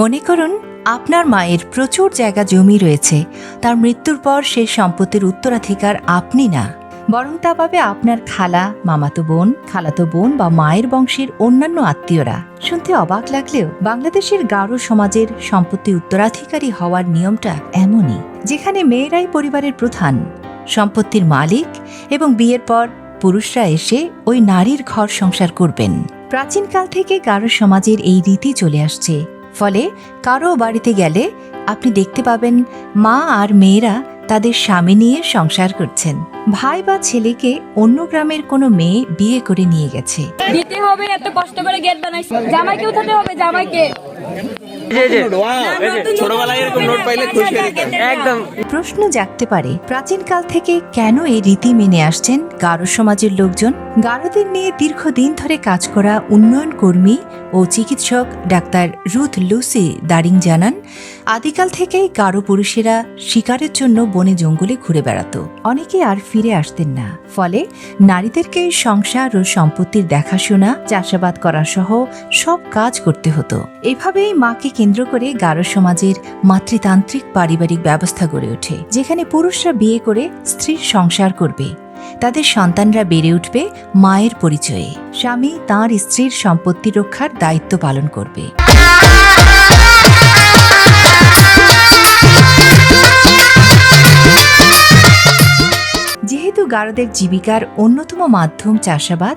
মনে করুন, আপনার মায়ের প্রচুর জায়গা জমি রয়েছে। তার মৃত্যুর পর সে সম্পত্তির উত্তরাধিকার আপনি না। বরং তা পাবে আপনার খালা, মামাতো বোন, খালাতো বোন বা মায়ের বংশের অন্যান্য আত্মীয়রা। শুনতে অবাক লাগলেও বাংলাদেশের গাঢ় সমাজের সম্পত্তি উত্তরাধিকারী হওয়ার নিয়মটা এমনই, যেখানে মেয়েরাই পরিবারের প্রধান। সম্পত্তির মালিক এবং বিয়ের পর পুরুষরা এসে ওই নারীর ঘর সংসার করবেন। প্রাচীনকাল থেকে গারো সমাজের এই রীতি চলে আসছে। ফলে কারও বাড়িতে গেলে আপনি দেখতে পাবেন, মা আর মেয়েরা তাদের স্বামী নিয়ে সংসার করছেন। ভাই বা ছেলেকে অন্য গ্রামের কোনো মেয়ে বিয়ে করে নিয়ে গেছে। দিতে হবে, এত কষ্ট করে গেট বানাইছি। জামাইকে উঠাতে হবে, জামাইকে। ছোটবেলায় এরকম নোট পাইলে খুশি একদম। প্রশ্ন জাগতে পারে প্রাচীনকাল থেকে কেন এই রীতি মেনে আসছেন গারো সমাজের লোকজন? গারোদের নিয়ে দীর্ঘদিন ধরে কাজ করা উন্নয়ন কর্মী ও চিকিৎসক ডাক্তার রুথ লুসি দারিং জানান, আদিকাল থেকেই গারো পুরুষেরা শিকারের জন্য বনে জঙ্গলে ঘুরে বেড়াত। অনেকে আর ফিরে আসতেন না। ফলে নারীদেরকে সংসার ও সম্পত্তির দেখাশোনা, চাষাবাদ করা সহ সব কাজ করতে হতো। এভাবেই মাকে কেন্দ্র করে গারো সমাজের মাতৃতান্ত্রিক পারিবারিক ব্যবস্থা গড়ে ওঠে, যেখানে পুরুষরা বিয়ে করে স্ত্রীর সংসার করবে। তাদের সন্তানরা বেড়ে উঠবে মায়ের পরিচয়ে। স্বামী তার স্ত্রীর সম্পত্তি রক্ষার দায়িত্ব পালন করবে। যেহেতু গারদের জীবিকার অন্যতম মাধ্যম চাষাবাদ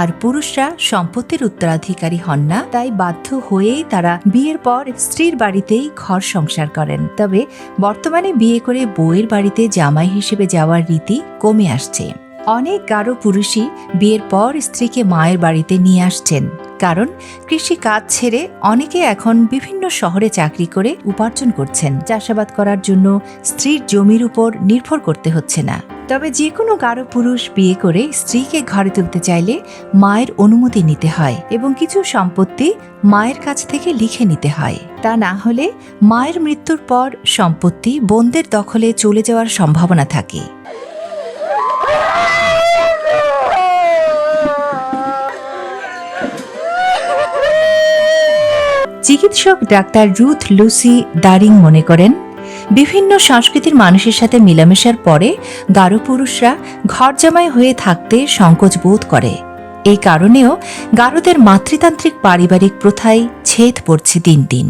আর পুরুষরা সম্পত্তির উত্তরাধিকারী হন না। তাই বাধ্য হয়েই তারা বিয়ের পর স্ত্রীর বাড়িতেই ঘর সংসার করেন। তবে বর্তমানে বিয়ে করে বউয়ের বাড়িতে জামাই হিসেবে যাওয়ার রীতি কমে আসছে। অনেক গারো পুরুষই বিয়ের পর স্ত্রীকে মায়ের বাড়িতে নিয়ে আসছেন। কারণ কৃষি কাজ ছেড়ে অনেকে এখন বিভিন্ন শহরে চাকরি করে উপার্জন করছেন। চাষাবাদ করার জন্য স্ত্রীর জমির উপর নির্ভর করতে হচ্ছে না। তবে যে কোনো গাঢ় পুরুষ বিয়ে করে স্ত্রীকে ঘরে তুলতে চাইলে মায়ের অনুমতি নিতে হয় এবং কিছু সম্পত্তি মায়ের কাছ থেকে লিখে নিতে হয়। তা না হলে মায়ের মৃত্যুর পর সম্পত্তি বোনদের দখলে চলে যাওয়ার সম্ভাবনা থাকে। চিকিৎসক ডাক্তার রুথ লুসি দারিং মনে করেন বিভিন্ন সংস্কৃতির মানুষের সাথে মিলামেশার পরে গারো পুরুষরা ঘর জামাই হয়ে থাকতে সংকোচ বোধ করে। এই কারণেও গারোদের মাতৃতান্ত্রিক পারিবারিক প্রথায় ছেদ পড়ছে দিন দিন।